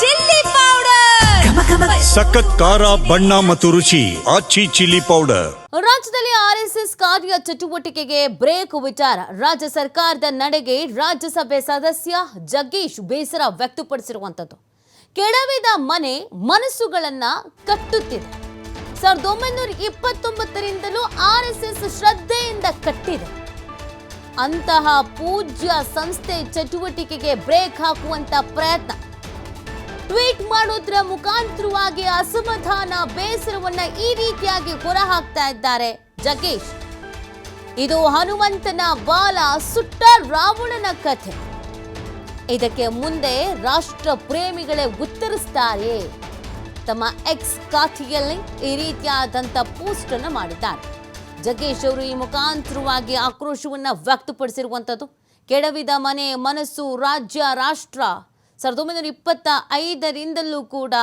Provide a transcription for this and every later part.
Chilli powder. ಸಖತ್ ಖಾರ ಬಣ್ಣ ಮತ್ತು ರುಚಿ ಆಚಿ ಚಿಲ್ಲಿ ಪೌಡರ್. ರಾಜ್ಯದಲ್ಲಿ ಆರ್ಎಸ್ಎಸ್ ಕಾರ್ಯ ಚಟುವಟಿಕೆಗೆ ಬ್ರೇಕ್ ವಿಚಾರ. ರಾಜ್ಯ ಸರ್ಕಾರದ ನಡೆಗೆ ರಾಜ್ಯಸಭೆ ಸದಸ್ಯ ಜಗ್ಗೇಶ್ ಬೇಸರ ವ್ಯಕ್ತಪಡಿಸಿರುವಂತದ್ದು ಕೆಡವಿದ ಮನೆ ಮನಸ್ಸುಗಳನ್ನ ಕಟ್ಟುತ್ತಿದೆ. ಸಾವಿರದ ಒಂಬೈನೂರ ಇಪ್ಪತ್ತೊಂಬತ್ತರಿಂದಲೂ ಆರ್ ಎಸ್ ಎಸ್ ಶ್ರದ್ಧೆಯಿಂದ ಕಟ್ಟಿದೆ. ಅಂತಹ ಪೂಜ್ಯ ಸಂಸ್ಥೆ ಚಟುವಟಿಕೆಗೆ ಬ್ರೇಕ್ ಹಾಕುವಂತ ಪ್ರಯತ್ನ. ಟ್ವೀಟ್ ಮಾಡೋದ್ರ ಮುಖಾಂತರವಾಗಿ ಅಸಮಾಧಾನ, ಬೇಸರವನ್ನ ಈ ರೀತಿಯಾಗಿ ಹೊರಹಾಕ್ತಾ ಇದ್ದಾರೆ. ಜಗೇಶ್, ಇದು ಹನುಮಂತನ ಬಾಲ ಸುಟ್ಟ ರಾವಣನ ಕಥೆ. ಇದಕ್ಕೆ ಮುಂದೆ ರಾಷ್ಟ್ರ ಪ್ರೇಮಿಗಳೇ ಉತ್ತರಿಸ್ತಾರೆ. ತಮ್ಮ ಎಕ್ಸ್ ಖಾತೆಯಲ್ಲಿ ಈ ರೀತಿಯಾದಂಥ ಪೋಸ್ಟ್ ಅನ್ನು ಮಾಡಿದ್ದಾರೆ. ಜಗೇಶ್ ಅವರು ಈ ಮುಖಾಂತರವಾಗಿ ಆಕ್ರೋಶವನ್ನ ವ್ಯಕ್ತಪಡಿಸಿರುವಂಥದ್ದು ಕೆಡವಿದ ಮನೆ, ಮನಸ್ಸು, ರಾಜ್ಯ, ರಾಷ್ಟ್ರ. ಸಾವಿರದ ಒಂಬೈನೂರ ಇಪ್ಪತ್ತ ಐದರಿಂದಲೂ ಕೂಡ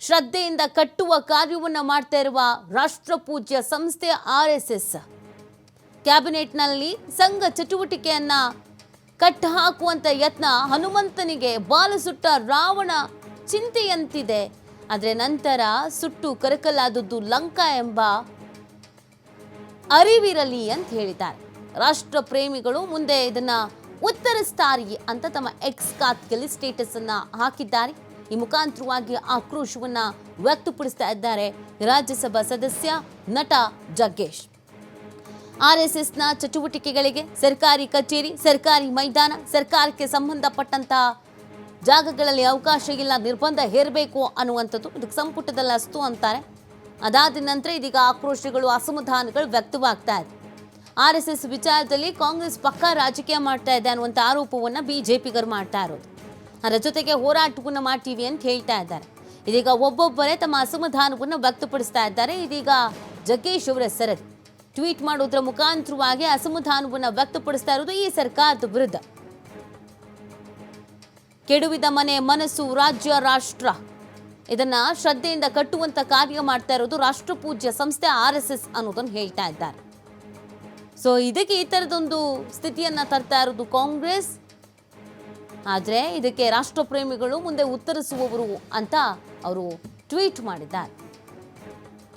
ಶ್ರದ್ಧೆಯಿಂದ ಕಟ್ಟುವ ಕಾರ್ಯವನ್ನು ಮಾಡ್ತಾ ಇರುವ ರಾಷ್ಟ್ರಪೂಜ್ಯ ಸಂಸ್ಥೆ ಆರ್ ಎಸ್ ಎಸ್. ಕ್ಯಾಬಿನೆಟ್ನಲ್ಲಿ ಸಂಘ ಚಟುವಟಿಕೆಯನ್ನ ಕಟ್ಟು ಹಾಕುವಂತ ಯತ್ನ ಹನುಮಂತನಿಗೆ ಬಾಲು ಸುಟ್ಟ ರಾವಣ ಚಿಂತೆಯಂತಿದೆ. ಆದರೆ ನಂತರ ಸುಟ್ಟು ಕರಕಲಾದದ್ದು ಲಂಕಾ ಎಂಬ ಅರಿವಿರಲಿ ಅಂತ ಹೇಳಿದ್ದಾರೆ. ರಾಷ್ಟ್ರ ಪ್ರೇಮಿಗಳು ಮುಂದೆ ಇದನ್ನ ಉತ್ತರಿಸ್ತಾರೆ ಅಂತ ತಮ್ಮ ಎಕ್ಸ್ ಖಾತೆಯಲ್ಲಿ ಸ್ಟೇಟಸ್ ಅನ್ನ ಹಾಕಿದ್ದಾರೆ. ಈ ಮುಖಾಂತರವಾಗಿ ಆಕ್ರೋಶವನ್ನ ವ್ಯಕ್ತಪಡಿಸ್ತಾ ಇದ್ದಾರೆ ರಾಜ್ಯಸಭಾ ಸದಸ್ಯ ನಟ ಜಗ್ಗೇಶ್. ಆರ್ಎಸ್ಎಸ್ನ ಚಟುವಟಿಕೆಗಳಿಗೆ ಸರ್ಕಾರಿ ಕಚೇರಿ, ಸರ್ಕಾರಿ ಮೈದಾನ, ಸರ್ಕಾರಕ್ಕೆ ಸಂಬಂಧಪಟ್ಟಂತ ಜಾಗಗಳಲ್ಲಿ ಅವಕಾಶ ಇಲ್ಲ, ನಿರ್ಬಂಧ ಹೇರಬೇಕು ಅನ್ನುವಂಥದ್ದು ಇದಕ್ಕೆ ಸಂಪುಟದಲ್ಲಿ ಅಸ್ತು ಅಂತಾರೆ. ಅದಾದ ನಂತರ ಇದೀಗ ಆಕ್ರೋಶಗಳು, ಅಸಮಾಧಾನಗಳು ವ್ಯಕ್ತವಾಗ್ತಾ ಇದೆ. ಆರ್ ಎಸ್ ಎಸ್ ವಿಚಾರದಲ್ಲಿ ಕಾಂಗ್ರೆಸ್ ಪಕ್ಕಾ ರಾಜಕೀಯ ಮಾಡ್ತಾ ಇದೆ ಅನ್ನುವಂಥ ಆರೋಪವನ್ನು ಬಿಜೆಪಿಗರು ಮಾಡ್ತಾ ಇರೋದು. ಅದರ ಜೊತೆಗೆ ಹೋರಾಟವನ್ನು ಮಾಡ್ತೀವಿ ಅಂತ ಹೇಳ್ತಾ ಇದ್ದಾರೆ. ಇದೀಗ ಒಬ್ಬೊಬ್ಬರೇ ತಮ್ಮ ಅಸಮಾಧಾನವನ್ನು ವ್ಯಕ್ತಪಡಿಸ್ತಾ ಇದ್ದಾರೆ. ಇದೀಗ ಜಗ್ಗೇಶ್ ಅವರ ಸರತ್ ಟ್ವೀಟ್ ಮಾಡುವುದರ ಮುಖಾಂತರವಾಗಿ ಅಸಮಾಧಾನವನ್ನು ವ್ಯಕ್ತಪಡಿಸ್ತಾ ಇರೋದು ಈ ಸರ್ಕಾರದ ವಿರುದ್ಧ. ಕೆಡುವಿದ ಮನೆ, ಮನಸ್ಸು, ರಾಜ್ಯ, ರಾಷ್ಟ್ರ. ಇದನ್ನ ಶ್ರದ್ಧೆಯಿಂದ ಕಟ್ಟುವಂತ ಕಾರ್ಯ ಮಾಡ್ತಾ ಇರೋದು ರಾಷ್ಟ್ರಪೂಜ್ಯ ಸಂಸ್ಥೆ ಆರ್ ಎಸ್ ಎಸ್ ಅನ್ನೋದನ್ನು ಹೇಳ್ತಾ ಇದ್ದಾರೆ. ಸೊ ಇದಕ್ಕೆ ಈ ಥರದೊಂದು ಸ್ಥಿತಿಯನ್ನ ತರ್ತಾ ಇರೋದು ಕಾಂಗ್ರೆಸ್. ಆದರೆ ಇದಕ್ಕೆ ರಾಷ್ಟ್ರಪ್ರೇಮಿಗಳು ಮುಂದೆ ಉತ್ತರಿಸುವವರು ಅಂತ ಅವರು ಟ್ವೀಟ್ ಮಾಡಿದ್ದಾರೆ.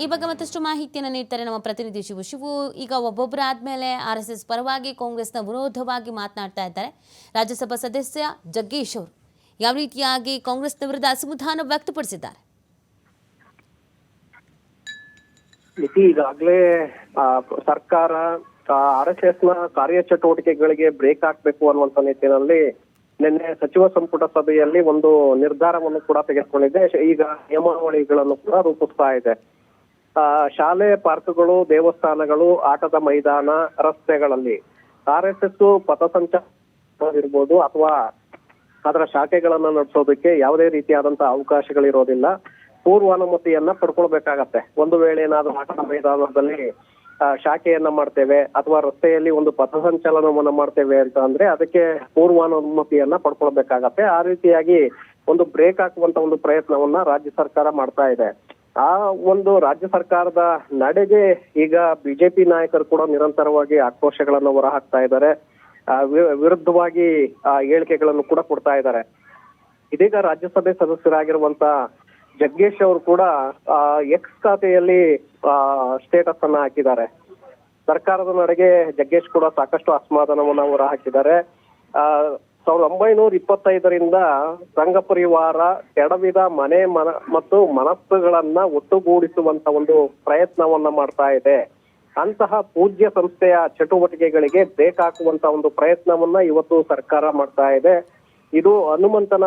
ಈ ಬಗ್ಗೆ ಮತ್ತಷ್ಟು ಮಾಹಿತಿಯನ್ನು ನೀಡ್ತಾರೆ ನಮ್ಮ ಪ್ರತಿನಿಧಿ ಶಿವು. ಶಿವು, ಈಗ ಒಬ್ಬೊಬ್ಬರ ಆದ್ಮೇಲೆ ಆರ್ ಎಸ್ ಎಸ್ ಪರವಾಗಿ ಕಾಂಗ್ರೆಸ್ನ ವಿರೋಧವಾಗಿ ಮಾತನಾಡ್ತಾ ಇದ್ದಾರೆ. ರಾಜ್ಯಸಭಾ ಸದಸ್ಯ ಜಗ್ಗೇಶ್ ಅವರು ಯಾವ ರೀತಿಯಾಗಿ ಕಾಂಗ್ರೆಸ್ನ ವಿರುದ್ಧ ಅಸಮಾಧಾನ ವ್ಯಕ್ತಪಡಿಸಿದ್ದಾರೆ? ಈಗಾಗಲೇ ಸರ್ಕಾರ ಆರ್ ಎಸ್ ಎಸ್ನ ಕಾರ್ಯಚಟುವಟಿಕೆಗಳಿಗೆ ಬ್ರೇಕ್ ಹಾಕ್ಬೇಕು ಅನ್ನುವಂತ ನಿಟ್ಟಿನಲ್ಲಿ ನಿನ್ನೆ ಸಚಿವ ಸಂಪುಟ ಸಭೆಯಲ್ಲಿ ಒಂದು ನಿರ್ಧಾರವನ್ನು ಕೂಡ ತೆಗೆದುಕೊಂಡಿದೆ. ಈಗ ನಿಯಮಾವಳಿಗಳನ್ನು ಕೂಡ ರೂಪಿಸ್ತಾ ಇದೆ. ಆ, ಶಾಲೆ ಪಾರ್ಕ್ಗಳು ದೇವಸ್ಥಾನಗಳು ಆಟದ ಮೈದಾನ ರಸ್ತೆಗಳಲ್ಲಿ ಆರ್ ಎಸ್ ಎಸ್ ಪಥಸಂಚಾರ ಇರ್ಬೋದು ಅಥವಾ ಅದರ ಶಾಖೆಗಳನ್ನ ನಡೆಸೋದಕ್ಕೆ ಯಾವುದೇ ರೀತಿಯಾದಂತಹ ಅವಕಾಶಗಳಿರೋದಿಲ್ಲ. ಪೂರ್ವಾನುಮತಿಯನ್ನ ಪಡ್ಕೊಳ್ಬೇಕಾಗತ್ತೆ. ಒಂದು ವೇಳೆ ಏನಾದ್ರೂ ಆಟದ ಮೈದಾನದಲ್ಲಿ ಶಾಖೆಯನ್ನ ಮಾಡ್ತೇವೆ ಅಥವಾ ರಸ್ತೆಯಲ್ಲಿ ಒಂದು ಪಥಸಂಚಲನವನ್ನ ಮಾಡ್ತೇವೆ ಅಂತ ಅಂದ್ರೆ ಅದಕ್ಕೆ ಪೂರ್ವಾನುಮತಿಯನ್ನ ಪಡ್ಕೊಳ್ಬೇಕಾಗತ್ತೆ. ಆ ರೀತಿಯಾಗಿ ಒಂದು ಬ್ರೇಕ್ ಹಾಕುವಂತ ಒಂದು ಪ್ರಯತ್ನವನ್ನ ರಾಜ್ಯ ಸರ್ಕಾರ ಮಾಡ್ತಾ ಇದೆ. ಆ ಒಂದು ರಾಜ್ಯ ಸರ್ಕಾರದ ನಡೆಗೆ ಈಗ ಬಿಜೆಪಿ ನಾಯಕರು ಕೂಡ ನಿರಂತರವಾಗಿ ಆಕ್ರೋಶಗಳನ್ನು ಹೊರಹಾಕ್ತಾ ಇದ್ದಾರೆ. ಆ, ವಿರುದ್ಧವಾಗಿ ಹೇಳಿಕೆಗಳನ್ನು ಕೂಡ ಕೊಡ್ತಾ ಇದ್ದಾರೆ. ಇದೀಗ ರಾಜ್ಯಸಭೆ ಸದಸ್ಯರಾಗಿರುವಂತ ಜಗ್ಗೇಶ್ ಅವರು ಕೂಡ ಎಕ್ಸ್ ಖಾತೆಯಲ್ಲಿ ಸ್ಟೇಟಸ್ ಅನ್ನ ಹಾಕಿದ್ದಾರೆ. ಸರ್ಕಾರದ ನಡೆಗೆ ಜಗ್ಗೇಶ್ ಕೂಡ ಸಾಕಷ್ಟು ಅಸಮಾಧಾನವನ್ನು ಅವರು ಹಾಕಿದ್ದಾರೆ. ಸಾವಿರದ ಒಂಬೈನೂರ ಇಪ್ಪತ್ತೈದರಿಂದ ಸಂಘ ಪರಿವಾರ ಕೆಡವಿದ ಮನೆ ಮನ, ಮತ್ತು ಮನಸ್ಸುಗಳನ್ನ ಒಟ್ಟುಗೂಡಿಸುವಂತ ಒಂದು ಪ್ರಯತ್ನವನ್ನ ಮಾಡ್ತಾ ಇದೆ. ಅಂತಹ ಪೂಜ್ಯ ಸಂಸ್ಥೆಯ ಚಟುವಟಿಕೆಗಳಿಗೆ ಬೇಕಾಗುವಂತ ಒಂದು ಪ್ರಯತ್ನವನ್ನ ಇವತ್ತು ಸರ್ಕಾರ ಮಾಡ್ತಾ ಇದೆ. ಇದು ಹನುಮಂತನ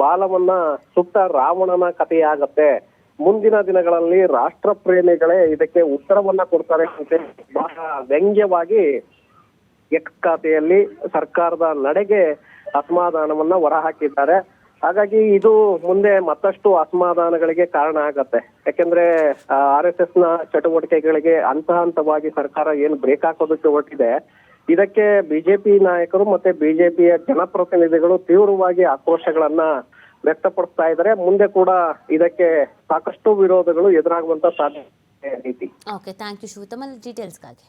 ಬಾಲವನ್ನ ಸುಟ್ಟ ರಾವಣನ ಕಥೆಯಾಗತ್ತೆ. ಮುಂದಿನ ದಿನಗಳಲ್ಲಿ ರಾಷ್ಟ್ರ ಪ್ರೇಮಿಗಳೇ ಇದಕ್ಕೆ ಉತ್ತರವನ್ನ ಕೊಡ್ತಾರೆ ಅಂತ ಬಹಳ ವ್ಯಂಗ್ಯವಾಗಿ ಎಕ್ಸ್ ಖಾತೆಯಲ್ಲಿ ಸರ್ಕಾರದ ನಡೆಗೆ ಅಸಮಾಧಾನವನ್ನ ಹೊರಹಾಕಿದ್ದಾರೆ. ಹಾಗಾಗಿ ಇದು ಮುಂದೆ ಮತ್ತಷ್ಟು ಅಸಮಾಧಾನಗಳಿಗೆ ಕಾರಣ ಆಗತ್ತೆ. ಯಾಕೆಂದ್ರೆ ಆರ್ ಎಸ್ ಎಸ್ನ ಚಟುವಟಿಕೆಗಳಿಗೆ ಹಂತ ಹಂತವಾಗಿ ಸರ್ಕಾರ ಏನು ಬ್ರೇಕ್ ಹಾಕೋದಕ್ಕೆ ಹೊರಟಿದೆ. ಇದಕ್ಕೆ ಬಿಜೆಪಿ ನಾಯಕರು ಮತ್ತೆ ಬಿಜೆಪಿಯ ಜನಪ್ರತಿನಿಧಿಗಳು ತೀವ್ರವಾಗಿ ಆಕ್ರೋಶಗಳನ್ನ ವ್ಯಕ್ತಪಡಿಸ್ತಾ ಇದ್ದಾರೆ. ಮುಂದೆ ಕೂಡ ಇದಕ್ಕೆ ಸಾಕಷ್ಟು ವಿರೋಧಗಳು ಎದುರಾಗುವಂತ ಸಾಧ್ಯತೆ ಓಕೆ ಥ್ಯಾಂಕ್ ಯು ಶಿವತಮಲ್ ಡೀಟೇಲ್ಸ್ಗಾಗಿ